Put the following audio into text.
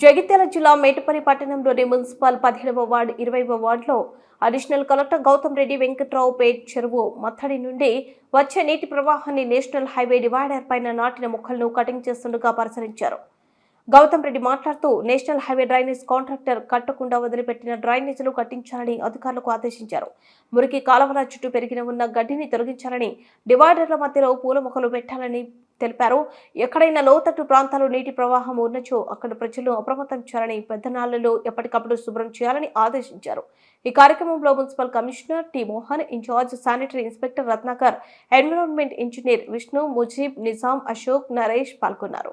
జగిత్యాల జిల్లా మేటపల్లి పట్టణంలోని మున్సిపల్ పదిహేడవ వార్డు ఇరవైవ వార్డులో అడిషనల్ కలెక్టర్ గౌతమ్ రెడ్డి వెంకట్రావు పేట్ చెరువు మత్తడి నుండి వచ్చే నీటి ప్రవాహాన్ని నేషనల్ హైవే డివైడర్ పైన నాటిన మొక్కలను కటింగ్ చేస్తుండగా పరిశీలించారు. గౌతమ్ రెడ్డి మాట్లాడుతూ నేషనల్ హైవే డ్రైనేజ్ కాంట్రాక్టర్ కట్టకుండా వదిలిపెట్టిన డ్రైనేజీలు కట్టించాలని అధికారులకు ఆదేశించారు. మురికి కాలువల చుట్టూ పెరిగిన ఉన్న గడ్డిని తొలగించాలని డివైడర్ల మధ్యలో పూల మొక్కలు పెట్టాలని తెలిపారు. ఎక్కడైనా లోతట్టు ప్రాంతాల్లో నీటి ప్రవాహం ఉన్నచో అక్కడ ప్రజలు అప్రమత్తం చేయాలని పెద్దనాళ్ళలో ఎప్పటికప్పుడు శుభ్రం చేయాలని ఆదేశించారు. ఈ కార్యక్రమంలో municipal commissioner T Mohan in charge sanitary inspector Ratnakar environment engineer Vishnu Mujeeb Nizam Ashok Naresh పాల్గొన్నారు.